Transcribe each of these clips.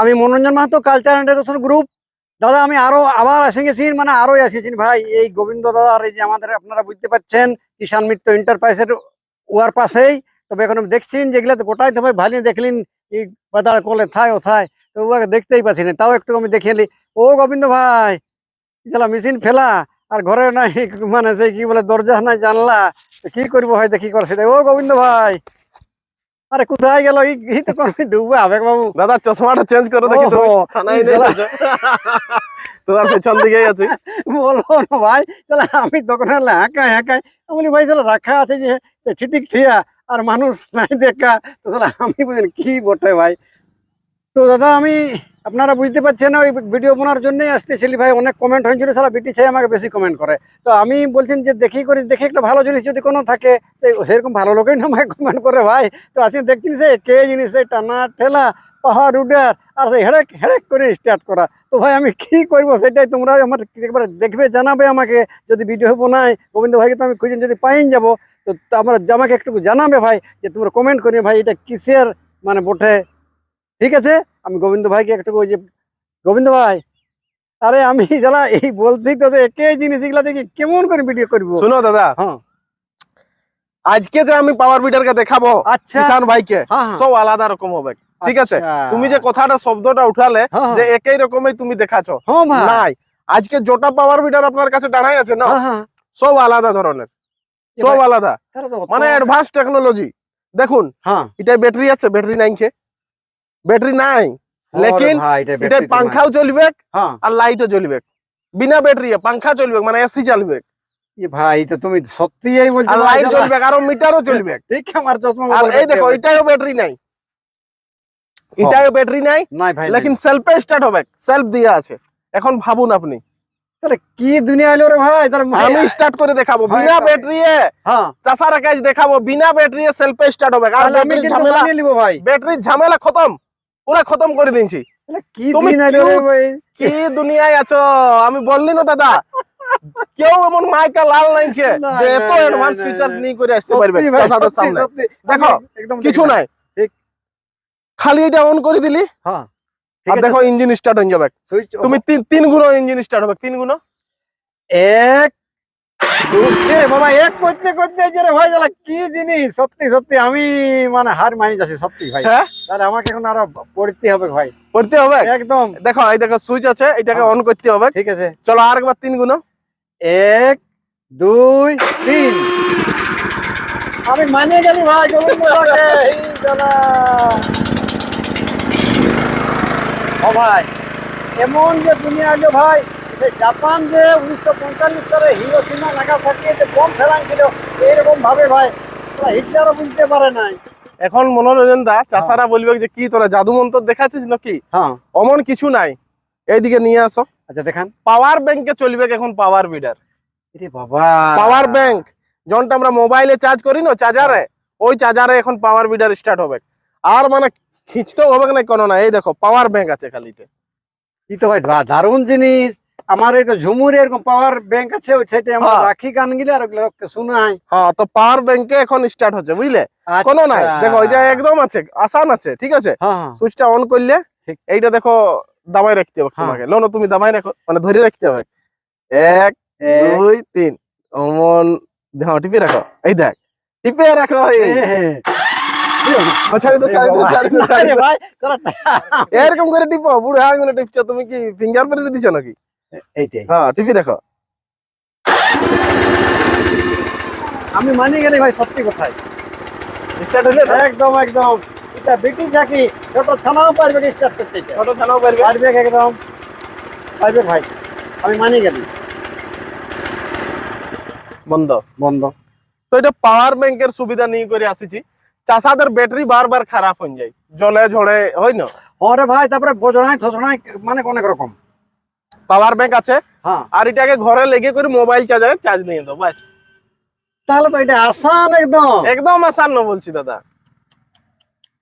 আমি Manoranjan Mahato culture entertainment group দাদা, আমি আরও আবার এসে গেছি মানে আরও এসেছি। ভাই, এই গোবিন্দ দাদার এই যে আমাদের আপনারা বুঝতে পাচ্ছেন, কিষাণ মিত্র এন্টারপ্রাইজের ওয়ার পাশেই। তবে এখন দেখছেন যেগুলা তো গোটাই তো ভাই ভালো দেখলেন, এই কলে থায় ও থায়, তো ওকে দেখতেই পাচ্ছি না। তাও একটু আমি নিই। ও গোবিন্দ ভাই চালা মেশিন ফেলা, আর ঘরে নাই মানে সেই কি বলে দরজা নাই, জানলা, কি করব ভাই দেখি করছে ও গোবিন্দ ভাই আরে কোথায় গেল? এই তো কোন ডুববে? আবেগ বাবু। দাদা চশমাটা চেঞ্জ করে দেখি ওহো, থানায়। তোমার পেছন দিকেই আছে। বলব না ভাই তাহলে আমি দোকানে হলে হাঁকাই হাঁকাই আমি বলি ভাই তাহলে রাখা আছে যে ঠিটিক ঠিয়া আর মানুষ নাই দেখা। তো তাহলে আমি বুঝলেন কি বটে ভাই? তো দাদা আমি আপনারা বুঝতে পারছেন ওই ভিডিও বানার জন্যই আসতেছিলি ভাই অনেক কমেন্ট হয়েছিল সারা বিটি ছেলে আমাকে বেশি কমেন্ট করে। তো আমি বলছেন যে দেখি করে, দেখি একটা ভালো জিনিস যদি কোনো থাকে সেরকম ভালো লোকই না আমাকে কমেন্ট করে ভাই। তো আসি দেখছি সে কে জিনিস সেই টানা, ঠেলা, পাহাড়, উডার, আর সেই হেড়েক হেড়েক করে স্টার্ট করা। তো ভাই আমি কি করব সেটাই তোমরা আমার একবার দেখবে, জানাবে আমাকে। যদি ভিডিও বানাই, গোবিন্দ ভাইকে তো আমি খুঁজে যদি পাইন যাব, তো তো আমার আমাকে একটু জানাবে ভাই, যে তোমরা কমেন্ট করি ভাই, এটা কিসের মানে বটে? ঠিক আছে? আমি গোবিন্দ ভাইকে একটু ওই যে গোবিন্দ ভাই আরে আমি যারা এই বলছি তো যে একই জিনিস এগুলা দেখি কেমন করে ভিডিও করব? শুনো দাদা হ্যাঁ। আজকে যে আমি পাওয়ার বিটারকে দেখাবো আচ্ছা। কিষান ভাইকে হ্যাঁ হ্যাঁ, সব আলাদা রকম হবে ঠিক আছে? আচ্ছা। তুমি যে কথাটা শব্দটা উঠালে হ্যাঁ, যে একই রকমই তুমি দেখাছো হ্যাঁ নাই। আজকে যেটা পাওয়ার বিটার আপনার কাছে দাঁড়াই আছে না। সব আলাদা ধরনের সব আলাদা। মানে অ্যাডভান্স টেকনোলজি দেখুন হ্যাঁ। এটাই ব্যাটারি আছে ব্যাটারি নাই কে ব্যাটারি নাই। লেকিন এটা। পাংখাও চলবে হ্যাঁ। আর লাইটও চলবে বিনা ব্যাটারি পাংখা চলবে মানে এসি চলবে ভাই তো তুমি সত্যি এই বলছো আর লাইট চলবে আর মিটারও চলবে ঠিক আমার চশমা আর এই দেখো এটাও ব্যাটারি নাই। এটাও ব্যাটারি নাই। নাই ভাই লেকিন সেলফে স্টার্ট হবে সেলফ দিয়া আছে। এখন ভাবুন আপনি। তাহলে কি দুনিয়া এলো রে ভাই তাহলে আমি স্টার্ট করে দেখাবো বিনা। ব্যাটারি হ্যাঁ। চাষার কাজ দেখাবো বিনা ব্যাটারি সেলফে স্টার্ট হবে। আর আমি কিন্তু ভাই। ব্যাটারির ঝামেলা খতম। পুরা খতম করে দিয়েছি। কি দিন রে ভাই? কি দুনিয়ায় আছো? আমি বললি না দাদা। কেউ এমন মাইকা লাল নাই খে যে এত অ্যাডভান্স ফিচার্স নিয়ে করে আসতে পারবে সত্যি, সামনে। দেখো, একদম কিছু নাই। খালি এটা অন করে দিলি। হ্যাঁ। আর দেখো ইঞ্জিন স্টার্ট হয়ে যাবে। তুমি তিন তিন গুণ ইঞ্জিন স্টার্ট হবে। তিন গুণ এক বাবা এক করতে করতে কি জিনিস? সত্যি সত্যি আমি মানে হার মানি যাচ্ছি সত্যি ভাই। হ্যাঁ? তাহলে আমাকে এখন আরও পড়তে হবে ভাই। করতে হবে? একদম। দেখো এই দেখো সুইচ আছে এটাকে হ্যাঁ। অন করতে হবে। ঠিক আছে। চলো আর একবার তিন গুণ। এক দুই তিন। আমি গেলি ভাই। ও ভাই এমন যে দুনিয়া এলো ভাই যে জাপান যে উনিশশো পঁয়তাল্লিশ সালে হিরোসীমা নাগাসাকি যে বম ফেলান ছিল এইরকম ভাবে ভাই ওরা হিটলারও বুঝতে পারে নাই। এখন মনোরঞ্জন দা চাষারা বলবে যে কি তোরা জাদু মন্ত্র দেখাচ্ছিস নাকি? হ্যাঁ। অমন কিছু নাই। এইদিকে নিয়ে আসো। আচ্ছা দেখান। পাওয়ার ব্যাংকে চলবে এখন পাওয়ার বিডার। বাবা। পাওয়ার ব্যাংক যখনটা আমরা মোবাইলে চার্জ করি না চার্জারে ওই চার্জারে এখন পাওয়ার বিডার স্টার্ট হবে। আর মানে খিঁচতেও হবে না কোনো না এই দেখো পাওয়ার ব্যাংক আছে খালিতে। কি তো ভাই দা- দারুণ জিনিস। আমার এরকম ঝুমুর এরকম পাওয়ার ব্যাংক আছে ওই সাইডে আমরা হ্যাঁ। রাখি গান গিলে আর ওগুলো শোনাই হ্যাঁ। তো পাওয়ার ব্যাংকে এখন স্টার্ট হচ্ছে বুঝলে? কোনো নাই। আচ্ছা। দেখো এটা একদম আছে আসান আছে ঠিক আছে? হ্যাঁ হ্যাঁ। সুইচটা অন করলে এইটা দেখো দাবাই রাখতে হবে হ্যাঁ। তোমাকে। লো না তুমি দাবাই রাখো মানে ধরে রাখতে হবে। এক দুই তিন। অমন হ্যাঁ টিপে রাখো। এই দেখ টিপে রাখো এরকম করে টিপো বুড়ো আঙুলে টিপছো তুমি কি ফিঙ্গার প্রিন্ট দিছো নাকি? এইটাই। হ্যাঁ আমি মানি গেলি ভাই সত্যি কথাই। স্টার্ট হলে একদম একদম। এটা বেটি থাকি ছোট ছানাও পারবে স্টার্ট করতে। এটা। ছোট থানাও পারবে। পারবে একদম। পারবে ভাই। আমি মানি গেলি। বন্ধ। বন্ধ। তো এটা পাওয়ার ব্যাংকের সুবিধা নিয়ে করে আসিছি। চাষাদের ব্যাটারি বারবার খারাপ হয়ে যায়। জলে ঝড়ে হয় না? ওরে ভাই তারপরে মানে অনেক রকম। পাওয়ার ব্যাংক আছে। হ্যাঁ। আর এটাকে ঘরে লেগে করে মোবাইল চার্জারে চার্জ নিয়ে দাও বাস তাহলে তো এটা আসান একদম। একদম আসান না বলছি দাদা।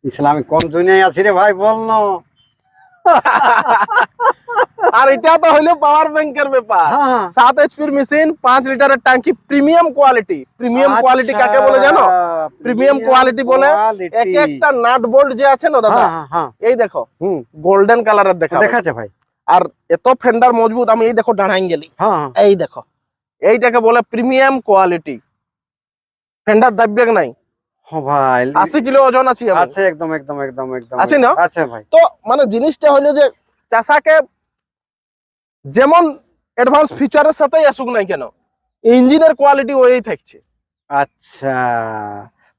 ইসলামী কোন দুনিয়ায় আছি রে ভাই বল না। আর এটা তো হইল পাওয়ার ব্যাংকের ব্যাপার। হ্যাঁ হ্যাঁ। সাত এইচপির মেশিন পাঁচ লিটারের ট্যাঙ্কি প্রিমিয়াম কোয়ালিটি প্রিমিয়াম কোয়ালিটি কাকে বলে জানো? প্রিমিয়াম কোয়ালিটি বলে এক একটা নাট বোল্ট যে আছে না দাদা? এই দেখো হুম। গোল্ডেন কালারের দেখা দেখাচ্ছে ভাই। আর এত ফেন্ডার মজবুত আমি এই দেখো ডানাই গেলি। হ্যাঁ। এই দেখো এইটাকে বলে প্রিমিয়াম কোয়ালিটি ফেন্ডার দাব্যাক নাই। হ্যাঁ ভাই। কিলো ওজন আছে আছে একদম একদম একদম একদম। আছে না? আছে ভাই। তো মানে জিনিসটা হলো যে চাষাকে যেমন অ্যাডভান্স ফিচারের সাথেই আসুক নাই কেন ইঞ্জিনের কোয়ালিটি ওই থাকছে। আচ্ছা।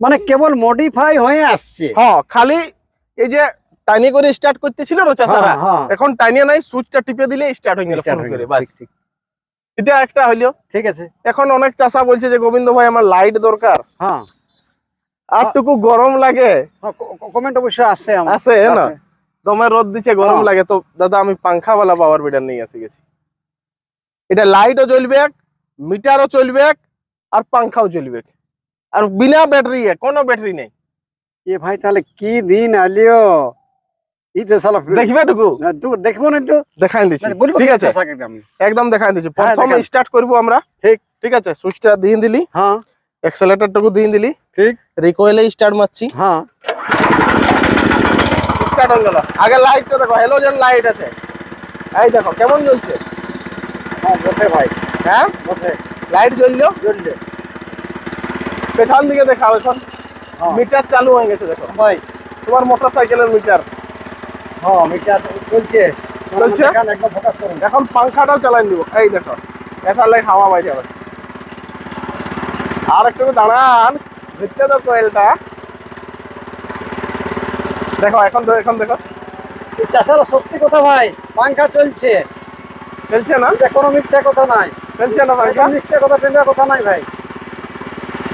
মানে কেবল মডিফাই হয়ে আসছে। হ্যাঁ খালি এই যে টাইনি করে স্টার্ট করতেছিল না চাষারা হ্যাঁ, হ্যাঁ। এখন টাইনিয়ে নাই সুইচটা টিপে দিলে স্টার্ট হয়ে গেল ফোন করে বাস। এটা একটা হইল। ঠিক আছে। এখন অনেক চাষা বলছে যে গোবিন্দ ভাই আমার লাইট দরকার। হ্যাঁ। আরটুকু গরম লাগে। কমেন্ট অবশ্যই আছে আমার। আছে না। দমে রোদ দিচ্ছে গরম হ্যাঁ। লাগে। তো দাদা আমি পাংখা वाला পাওয়ার বিডার নিয়ে আসি গেছি। এটা লাইটও জ্বলবে মিটারও চলবে আর পাংখাও চলবে আর বিনা ব্যাটারি কোনো ব্যাটারি নেই। এ ভাই তাহলে কি দিন আলিও? ই সালা দেখবে টুকু না, দেখব না তো দেখাই দিচ্ছি। মানে ঠিক আছে। একদম দেখাই হ্যাঁ, স্টার্ট করব আমরা। ঠিক। ঠিক আছে সুইচটা দিয়ে দিলি। হ্যাঁ। দিয়ে দিলি। ঠিক। রিকয়েলে স্টার্ট মারছি। হ্যাঁ। স্টার্ট হয়ে গেল। আগে লাইটটা দেখো হ্যালোজেন লাইট আছে। এই দেখো কেমন জ্বলছে? হ্যাঁ ভাই। হ্যাঁ? লাইট জ্বললো? জ্বললে পেছন দিকে দেখাও এখন। হ্যাঁ। মিটার চালু হয়ে গেছে দেখো। ভাই। তোমার মোটর সাইকেলের মিটার হ্যাঁ মিটার চলছে করুন। এখন পাংখাটাও চালাই নিব। এই দেখো এটার লাগে হাওয়া বাইরে যাবে। আর একটু দাঁড়ান ভিতরে তো কোয়েলটা। দেখো এখন এখন দেখো। চাষারা সত্যি কথা ভাই পাংখা চলছে। চলছে না? এটা কোনো মিথ্যা কথা নাই। চলছে না পাংখা? মিথ্যা কথা টেন্দা কথা নাই ভাই।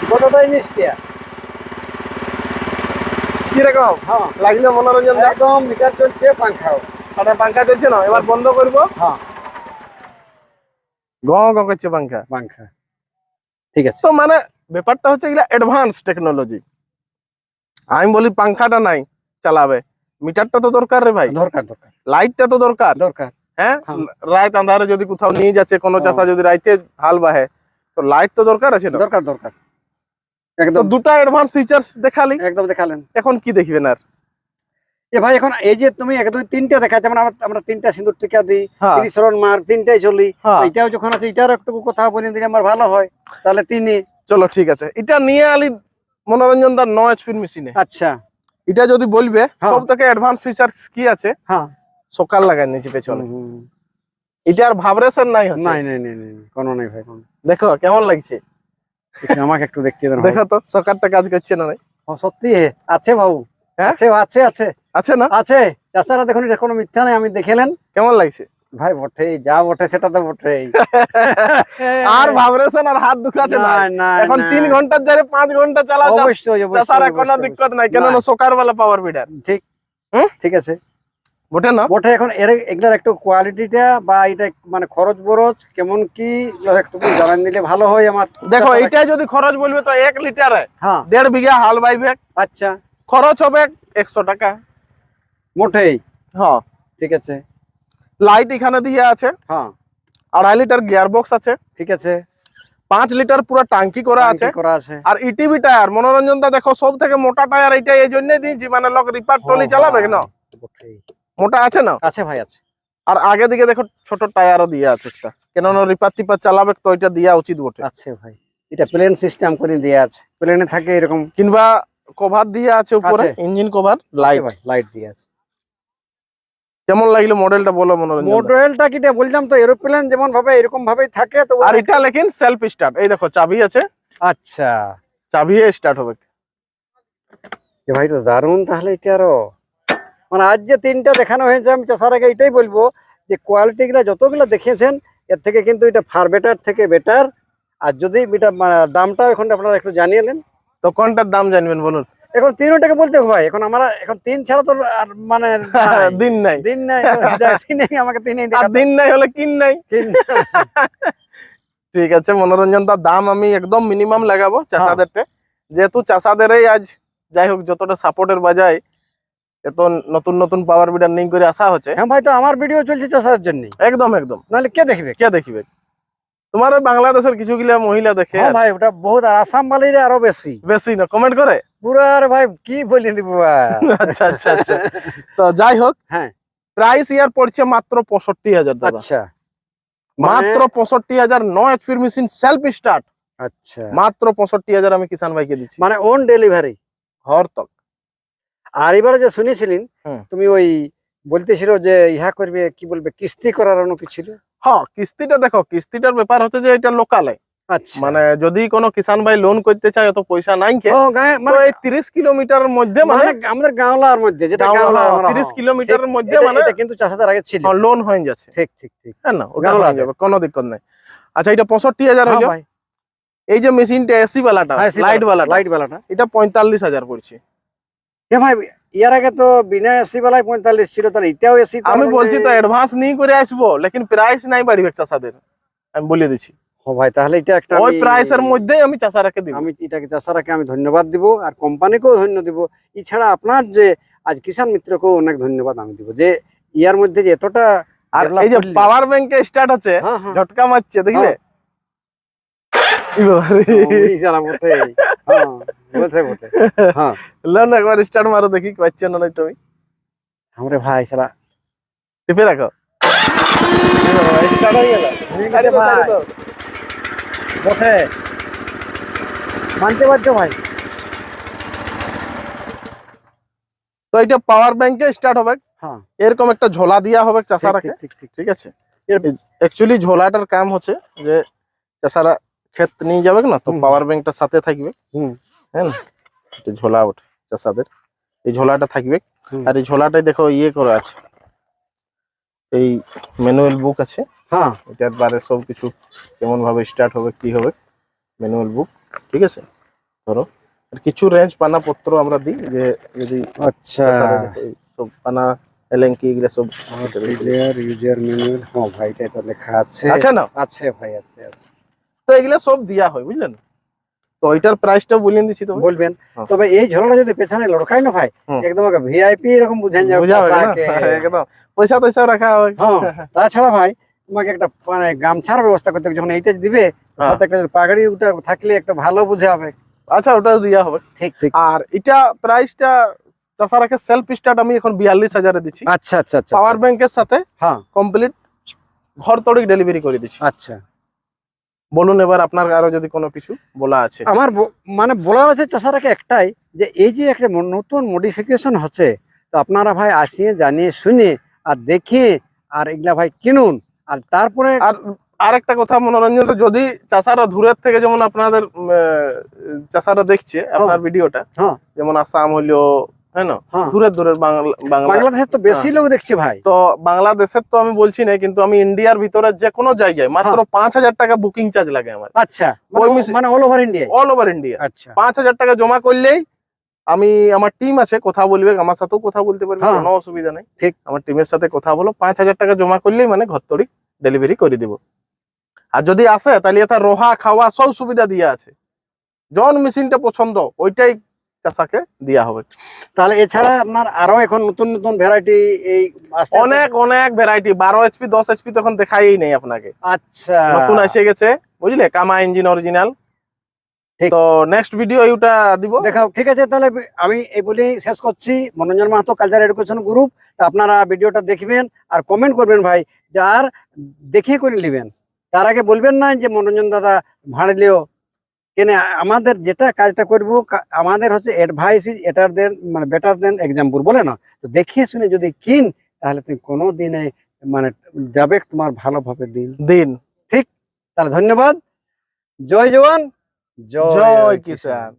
কতটাই নিশ্চিয়া কীরকম? হ্যাঁ। লাগলে মনোরঞ্জন একদম মিটার চলছে পাংখাও আরে পাংখা চলছে না? এবার বন্ধ করব? হ্যাঁ। গ গ করছে পাংখা পাংখা ঠিক আছে। তো মানে ব্যাপারটা হচ্ছে এগুলা অ্যাডভান্স টেকনোলজি আমি বলি পাংখাটা নাই চালাবে। মিটারটা তো দরকার রে ভাই। দরকার দরকার। লাইটটা তো দরকার। দরকার। হ্যাঁ? হ্যাঁ। রাত আন্ধারে যদি কোথাও নিয়ে যাচ্ছে কোনো। চাষা যদি রাইতে হাল বাহে তো লাইট তো দরকার আছে দরকার দরকার। একদম। দুটা অ্যাডভান্স ফিচার্স দেখালি। একদম দেখালেন। এখন কি দেখবেন আর? এ ভাই এখন এই যে তুমি একদম তিনটা দেখা যেমন আমরা তিনটা সিঁদুর টিকা দিই হ্যাঁ। ত্রিশরণ মার তিনটাই চলি। হ্যাঁ। এটাও যখন আছে এটার একটু কথা বলে দিলে আমার ভালো হয় তাহলে তিনি চলো ঠিক আছে। এটা নিয়ে আলি মনোরঞ্জন দার ন এইচপির মেশিনে আচ্ছা। এটা যদি বলবে হ্যাঁ। সব থেকে অ্যাডভান্স ফিচার্স কি আছে? হ্যাঁ। সকাল লাগাই নিয়েছি পেছনে। এটা আর ভাবরেশন নাই নাই নাই নাই কোনো নাই ভাই দেখো কেমন লাগছে? আমাকে একটু দেখতে দেন দেখো তো সকারটা কাজ করছে না সত্যি? আছে বাবু। হ্যাঁ? আছে আছে আছে। আছে না? আছে। চাচারা দেখুন এটা কোনো মিথ্যা নাই আমি দেখেলেন কেমন লাগছে? ভাই বটে যা বটে সেটা তো বটে আর ভাবরেশন আর হাত দুখাছে না এখন তিন ঘণ্টার জায়গায় পাঁচ ঘণ্টা চালা অবশ্যই অবশ্যই কোনো দিক্কত নাই কেন না। সকার বেলা পাওয়ার বিডার ঠিক। হুম? ঠিক আছে। বটে না? বটে এখন এর এগুলার একটু কোয়ালিটিটা বা এটা মানে খরচ বরচ কেমন কি একটু জানান দিলে ভালো হয় আমার। দেখো এটা যদি খরচ বলবে তো এক লিটারে হ্যাঁ। দেড় বিঘা হাল বাইবে। আচ্ছা। খরচ হবে একশো টাকা। মোটেই। হ্যাঁ। ঠিক আছে। লাইট এখানে দিয়ে আছে। হ্যাঁ। আড়াই লিটার গিয়ার বক্স আছে। ঠিক আছে। পাঁচ লিটার পুরো টাঙ্কি করা আছে। করা আছে। আর ইটিভি টায়ার মনোরঞ্জন দা দেখো সব থেকে মোটা টায়ার এটা এই জন্যই দিয়েছি। মানে লোক রিপার টলি চালাবে না। মোটা আছে না? আছে ভাই আছে। আর আগে দিকে দেখো ছোট টায়ারও দিয়ে আছে একটা। কেন রিপার টিপার চালাবে তো এটা দেওয়া উচিত বটে। আছে ভাই। এটা প্লেন সিস্টেম করে দেয়া আছে। প্লেনে থাকে এরকম। কিংবা কভার দিয়ে আছে উপরে ইঞ্জিন কভার লাইট লাইট দিয়ে আছে। কেমন লাগল মডেলটা বলো মনোরঞ্জন দা? মডেলটা কিটা বললাম তো এরোপ্লেন যেমন ভাবে এরকম ভাবেই থাকে তো আর এটা লেকিন সেলফ স্টার্ট এই দেখো চাবি আছে। আচ্ছা। চাবি স্টার্ট হবে। ভাই তো দারুণ তাহলে এটা আরও। মানে আজ যে তিনটা দেখানো হয়েছে আমি চাষার আগে এটাই বলব যে কোয়ালিটি গুলা যতগুলো দেখিয়েছেন এর থেকে কিন্তু এটা ফার বেটার থেকে বেটার আর যদি এটা মানে দামটা এখন আপনারা একটু জানিয়ে নেন। তো কোনটার দাম জানবেন বলুন? এখন তিনটাকে বলতে হয় এখন আমরা এখন তিন ছাড়া তো আর মানে নাই। দিন নাই। দিন নাই আমাকে আর দিন নাই হলে কিন নাই? ঠিক আছে মনোরঞ্জন দার দাম আমি একদম মিনিমাম লাগাবো চাষাদেরটা যেহেতু চাষাদেরই আজ যাই হোক যতটা সাপোর্টের বাজায় এত নতুন নতুন পাওয়ার বিডার নিয়ে করে আসা হচ্ছে। হ্যাঁ ভাই তো আমার ভিডিও চলছে চাষার জন্য একদম একদম। নাহলে কে দেখবে? কে দেখিবে? তোমার বাংলাদেশের কিছু গিলা মহিলা দেখে হ্যাঁ ভাই ওটা বহুত আর আসাম বালিরে আরও বেশি। বেশি না কমেন্ট করে। পুরা আর ভাই কি বলি দিব আচ্ছা আচ্ছা আচ্ছা। তো যাই হোক হ্যাঁ। প্রাইস ইয়ার পড়ছে মাত্র পঁয়ষট্টি হাজার আচ্ছা। মাত্র পঁয়ষট্টি হাজার নয় এইচপির মেশিন সেলফ স্টার্ট আচ্ছা। মাত্র পঁয়ষট্টি হাজার আমি কিষান ভাইকে দিচ্ছি। মানে ওন ডেলিভারি ঘর তক। আর এবারে যে শুনেছিলেন তুমি ওই বলতেছিল যে ইহা করবে কি বলবে কিস্তি করার কি ছিল? হ্যাঁ কিস্তিটা দেখো কিস্তিটার ব্যাপার হচ্ছে যে এটা লোকালে আচ্ছা। মানে যদি কোনো কিষান ভাই লোন করতে চায় অত পয়সা নাই তো মানে তিরিশ কিলোমিটার মধ্যে মানে মানে আমাদের গাঁওলার মধ্যে যেটা গাঁওলা তিরিশ হ্যাঁ। কিলোমিটারের মধ্যে মানে কিন্তু চাষাদের আগে ছিল। লোন হয়ে যাচ্ছে। ঠিক ঠিক ঠিক। হ্যাঁ না ওটা হয়ে যাবে কোনো দিক্কত নাই। আচ্ছা এটা পঁয়ষট্টি হাজার হ্যাঁ এই যে মেশিনটা এসি বালাটা লাইট বালা লাইট বালাটা। এটা পঁয়তাল্লিশ হাজার পড়ছে। এ ভাই ইয়ার আগে তো বিনা এসি বেলায় পঁয়তাল্লিশ ছিল তাহলে এটাও এসি আমি বলছি তো অ্যাডভান্স নিয়ে করে আসব লেকিন প্রাইস নাই বাড়িবে চাষাদের আমি বলে দিচ্ছি ও ভাই তাহলে এটা একটা ওই প্রাইসের মধ্যেই আমি চাষারাকে দিব। আমি এটাকে চাষারাকে আমি ধন্যবাদ দিব আর কোম্পানিকেও ধন্য দিব। এছাড়া আপনার যে আজ কিষান মিত্রকেও অনেক ধন্যবাদ আমি দিব যে ইয়ার মধ্যে যে এতটা আর এই যে পাওয়ার ব্যাংকে স্টার্ট হচ্ছে ঝটকা মারছে দেখলে? ই বাবারে। ও, এই শালা বটে হ্যাঁ। বলছে বটে। হ্যাঁ। লন একবার স্টার্ট মারো দেখি পাচ্ছ না নাই তুমি। আমরে ভাই সালা টিপে রাখো। স্টার্ট হয়ে ভাই মানতে পারছ ভাই? তো এটা পাওয়ার ব্যাংকে স্টার্ট হবে। হ্যাঁ। এরকম একটা ঝোলা দিয়া হবে চাষারা ঠিক ঠিক ঠিক আছে? একচুয়ালি ঝোলাটার কাম হচ্ছে যে চাষারা ক্ষেত নিয়ে যাবে না তো পাওয়ার ব্যাংকটা সাথে থাকবে। হুম। হ্যাঁ এটা ঝোলা ওঠে চাষাদের। এই ঝোলাটা থাকবে। আর এই ঝোলাটাই দেখো ইয়ে করে আছে। এই ম্যানুয়াল বুক আছে। হ্যাঁ। এটার বারে সব কিছু কেমন ভাবে স্টার্ট হবে কি হবে ম্যানুয়াল বুক ঠিক আছে? ধরো। আর কিছু রেঞ্জ পানা পত্র আমরা দিই যে যদি আচ্ছা। সব পানা এলেঙ্কি এগুলো সব প্লেয়ার ইউজার ম্যানুয়াল হ্যাঁ ভাই এটা তো লেখা আছে। আছে না? আছে ভাই আছে আছে। তো এগুলো সব দিয়া হয় বুঝলেন? তো এটার প্রাইসটা বলিয়ে দিচ্ছি তো বলবেন। হ্যাঁ। তবে এই ঝোলাটা যদি পেছনে লড়কাই না ভাই একদম ভিআইপি এরকম বুঝান যাবে। একদম। পয়সা টয়সা রাখা হবে। হ্যাঁ তাছাড়া ভাই তোমাকে একটা মানে গামছার ব্যবস্থা করতে হবে যখন এইটা দিবে হ্যাঁ। সাথে একটা পাগড়ি ওটা থাকলে একটা ভালো বুঝে হবে। আচ্ছা ওটা দিয়া হবে। ঠিক ঠিক। আর এটা প্রাইসটা চাষারাকে সেলফ স্টার্ট আমি এখন বিয়াল্লিশ হাজারে দিচ্ছি। আচ্ছা আচ্ছা আচ্ছা পাওয়ার ব্যাংকের সাথে হ্যাঁ। কমপ্লিট ঘর তড়িক ডেলিভারি করে দিচ্ছি। আচ্ছা। বলুন এবার আপনার আরও যদি কোনো কিছু বলা আছে আমার মানে বলার আছে চাষারাকে একটাই যে এই যে একটা নতুন মডিফিকেশন হচ্ছে তো আপনারা ভাই আসিয়ে জানিয়ে শুনে আর দেখে আর এগুলা ভাই কিনুন আর তারপরে আর আরেকটা কথা মনোরঞ্জন তো যদি চাষারা দূরের থেকে যেমন আপনাদের চাষারা দেখছে আপনার ভিডিওটা হ্যাঁ। যেমন আসাম হইল হ্যাঁ না? হ্যাঁ। দূরের দূরের বাংলা বাংলা বাংলাদেশের তো বেশি লোক দেখছি ভাই। তো বাংলাদেশের তো আমি বলছি না কিন্তু আমি ইন্ডিয়ার ভিতরে যে কোনো জায়গায় মাত্র পাঁচ হাজার টাকা বুকিং চার্জ লাগে আমার। আচ্ছা মানে- all over India all over India আচ্ছা। পাঁচ হাজার টাকা জমা করলেই আমি আমার টিম আছে কথা বলবে আমার সাথেও কথা বলতে পারবে হ্যাঁ। কোনো অসুবিধা নেই। ঠিক। আমার টিমের সাথে কথা বলো পাঁচ হাজার টাকা জমা করলেই মানে ঘর তড়ি ডেলিভারি করে দিব। আর যদি আসে তাহলে এটা রোহা খাওয়া সব সুবিধা দিয়ে আছে। জন মেশিনটা পছন্দ ওইটাই চাষাকে দেওয়া হবে। তাহলে এছাড়া আপনার আরও এখন নতুন নতুন ভ্যারাইটি এই অনেক অনেক ভ্যারাইটি বারো এইচপি দশ এইচপি তখন দেখাই নেই আপনাকে। আচ্ছা। নতুন এসে গেছে বুঝলে? কামা ইঞ্জিন অরিজিনাল ঠিক। তো নেক্সট ভিডিও এইটা দিব। দেখাও ঠিক আছে তাহলে আমি এই বলেই শেষ করছি। Manoranjan Mahato culture education group আপনারা ভিডিওটা দেখবেন আর কমেন্ট করবেন ভাই যে আর দেখে করে নেবেন। তার আগে বলবেন না যে মনোরঞ্জন দাদা ভাড়লেও কেন আমাদের যেটা কাজটা করব আমাদের হচ্ছে অ্যাডভাইস ইজ এটার দেন মানে বেটার দেন এক্সাম্পল বলে না? তো দেখিয়ে শুনে যদি কিন তাহলে তুমি কোনো দিনে মানে যাবে তোমার ভালোভাবে দিন। দিন। ঠিক? তাহলে ধন্যবাদ। জয় জওয়ান। জয় কিষান